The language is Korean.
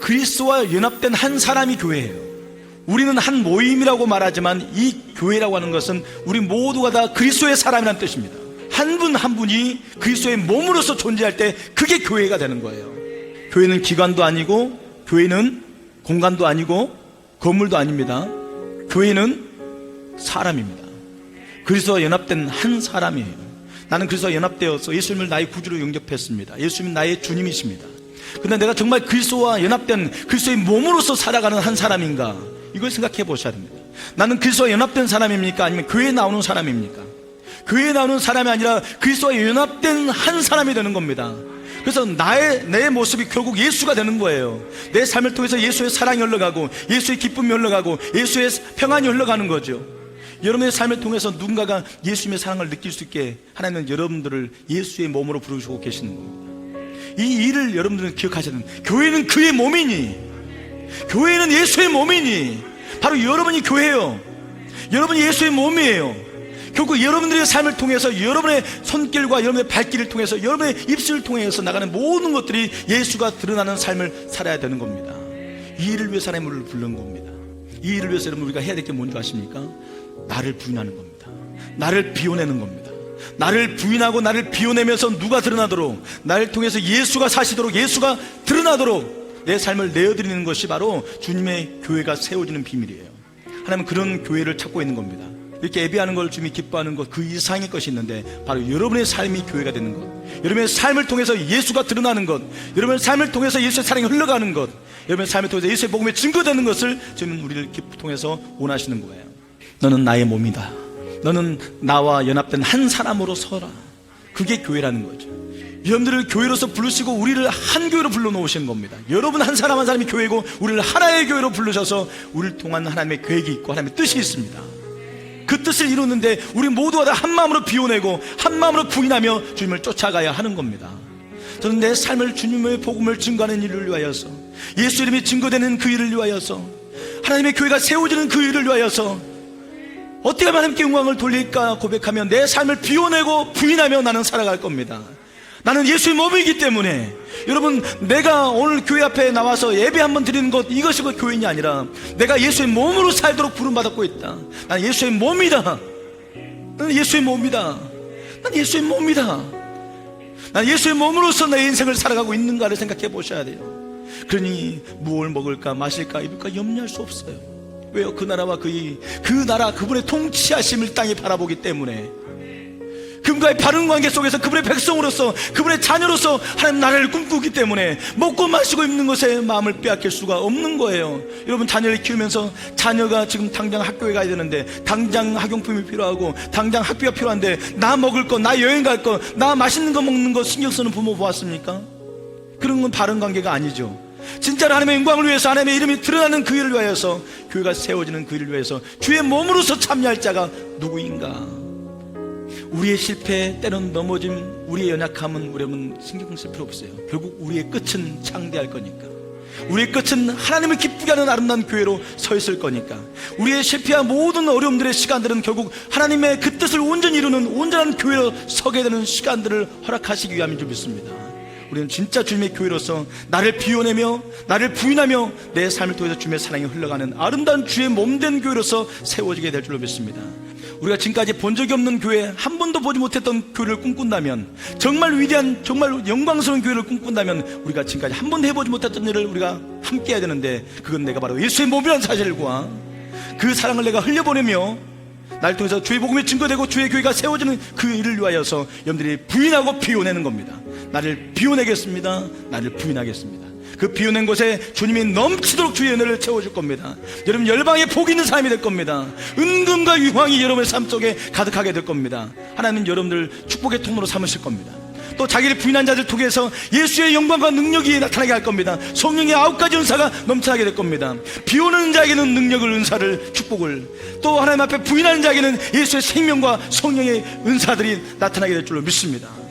그리스도와 연합된 한 사람이 교회예요. 우리는 한 모임이라고 말하지만 이 교회라고 하는 것은 우리 모두가 다 그리스도의 사람이라는 뜻입니다. 한분한 분이 그리스도의 몸으로서 존재할 때 그게 교회가 되는 거예요. 교회는 기관도 아니고 교회는 공간도 아니고 건물도 아닙니다. 교회는 사람입니다. 그리스도와 연합된 한 사람이에요. 나는 그리스도와 연합되어서 예수님을 나의 구주로 영접했습니다. 예수님은 나의 주님이십니다. 근데 내가 정말 그리스도와 연합된 그리스도의 몸으로서 살아가는 한 사람인가? 이걸 생각해 보셔야 됩니다. 나는 그리스도와 연합된 사람입니까? 아니면 교회에 나오는 사람입니까? 교회에 나오는 사람이 아니라 그리스도와 연합된 한 사람이 되는 겁니다. 그래서 나의 내 모습이 결국 예수가 되는 거예요. 내 삶을 통해서 예수의 사랑이 흘러가고 예수의 기쁨이 흘러가고 예수의 평안이 흘러가는 거죠. 여러분의 삶을 통해서 누군가가 예수님의 사랑을 느낄 수 있게 하나님은 여러분들을 예수의 몸으로 부르시고 계시는 겁니다. 이 일을 여러분들은 기억하셔야 됩니다. 교회는 그의 몸이니, 교회는 예수의 몸이니, 바로 여러분이 교회예요. 여러분이 예수의 몸이에요. 결국 여러분들의 삶을 통해서 여러분의 손길과 여러분의 발길을 통해서 여러분의 입술을 통해서 나가는 모든 것들이 예수가 드러나는 삶을 살아야 되는 겁니다. 이 일을 위해서 하나님을 부른 겁니다. 이 일을 위해서 여러분 우리가 해야 될 게 뭔지 아십니까? 나를 부인하는 겁니다. 나를 비워내는 겁니다. 나를 부인하고 나를 비워내면서 누가 드러나도록 나를 통해서 예수가 사시도록 예수가 드러나도록 내 삶을 내어드리는 것이 바로 주님의 교회가 세워지는 비밀이에요. 하나님은 그런 교회를 찾고 있는 겁니다. 이렇게 예배하는 걸 주님이 기뻐하는 것 그 이상의 것이 있는데 바로 여러분의 삶이 교회가 되는 것 여러분의 삶을 통해서 예수가 드러나는 것 여러분의 삶을 통해서 예수의 사랑이 흘러가는 것 여러분의 삶을 통해서 예수의 복음에 증거되는 것을 주님은 우리를 통해서 원하시는 거예요 너는 나의 몸이다 너는 나와 연합된 한 사람으로 서라. 그게 교회라는 거죠. 여러분들을 교회로서 부르시고 우리를 한 교회로 불러놓으시는 겁니다. 여러분 한 사람 한 사람이 교회고 우리를 하나의 교회로 부르셔서 우리를 통한 하나님의 계획이 있고 하나님의 뜻이 있습니다. 그 뜻을 이루는데 우리 모두가 다 한 마음으로 비워내고 한 마음으로 부인하며 주님을 쫓아가야 하는 겁니다. 저는 내 삶을 주님의 복음을 증거하는 일을 위하여서 예수 이름이 증거되는 그 일을 위하여서 하나님의 교회가 세워지는 그 일을 위하여서 어떻게 하면 하나님께 영광을 돌릴까 고백하며 내 삶을 비워내고 부인하며 나는 살아갈 겁니다. 나는 예수의 몸이기 때문에 여러분 내가 오늘 교회 앞에 나와서 예배 한번 드리는 것 이것이 그 교인이 아니라 내가 예수의 몸으로 살도록 부름받았고 있다. 난 예수의 몸이다. 나는 예수의 몸이다. 난 예수의 몸이다. 난 예수의 몸으로서 내 인생을 살아가고 있는가를 생각해 보셔야 돼요. 그러니 무엇을 먹을까 마실까 입을까 염려할 수 없어요. 왜요? 그 나라와 그이 그 나라 그분의 통치하심을 땅에 바라보기 때문에 그분과의 바른 관계 속에서 그분의 백성으로서 그분의 자녀로서 하나님 나라를 꿈꾸기 때문에 먹고 마시고 입는 것에 마음을 빼앗길 수가 없는 거예요. 여러분 자녀를 키우면서 자녀가 지금 당장 학교에 가야 되는데 당장 학용품이 필요하고 당장 학비가 필요한데 나 먹을 거, 나 여행 갈 거, 나 맛있는 거 먹는 거 신경 쓰는 부모 보았습니까? 그런 건 바른 관계가 아니죠. 진짜로 하나님의 영광을 위해서 하나님의 이름이 드러나는 그 일을 위하여서 교회가 세워지는 그 일을 위해서 주의 몸으로서 참여할 자가 누구인가? 우리의 실패, 때론 넘어짐, 우리의 연약함은 우리는 신경 쓸 필요 없어요. 결국 우리의 끝은 창대할 거니까. 우리의 끝은 하나님을 기쁘게 하는 아름다운 교회로 서 있을 거니까. 우리의 실패한 모든 어려움들의 시간들은 결국 하나님의 그 뜻을 온전히 이루는 온전한 교회로 서게 되는 시간들을 허락하시기 위함인 줄 믿습니다. 우리는 진짜 주님의 교회로서 나를 비워내며 나를 부인하며 내 삶을 통해서 주님의 사랑이 흘러가는 아름다운 주의 몸된 교회로서 세워지게 될 줄로 믿습니다. 우리가 지금까지 본 적이 없는 교회, 한 번도 보지 못했던 교회를 꿈꾼다면, 정말 위대한, 정말 영광스러운 교회를 꿈꾼다면, 우리가 지금까지 한 번도 해보지 못했던 일을 우리가 함께 해야 되는데, 그건 내가 바로 예수의 몸이라는 사실과 그 사랑을 내가 흘려보내며, 날 통해서 주의 복음이 증거되고 주의 교회가 세워지는 그 일을 위하여서 여러분들이 부인하고 비워내는 겁니다. 나를 비워내겠습니다. 나를 부인하겠습니다. 그 비워낸 곳에 주님이 넘치도록 주의 은혜를 채워줄 겁니다. 여러분 열방에 복 있는 삶이 될 겁니다. 은금과 유황이 여러분의 삶 속에 가득하게 될 겁니다. 하나님은 여러분들 축복의 통로로 삼으실 겁니다. 또 자기를 부인한 자들 통해서 예수의 영광과 능력이 나타나게 할 겁니다. 성령의 아홉 가지 은사가 넘쳐나게 될 겁니다. 비오는 자에게는 능력을 은사를 축복을 또 하나님 앞에 부인하는 자에게는 예수의 생명과 성령의 은사들이 나타나게 될 줄로 믿습니다.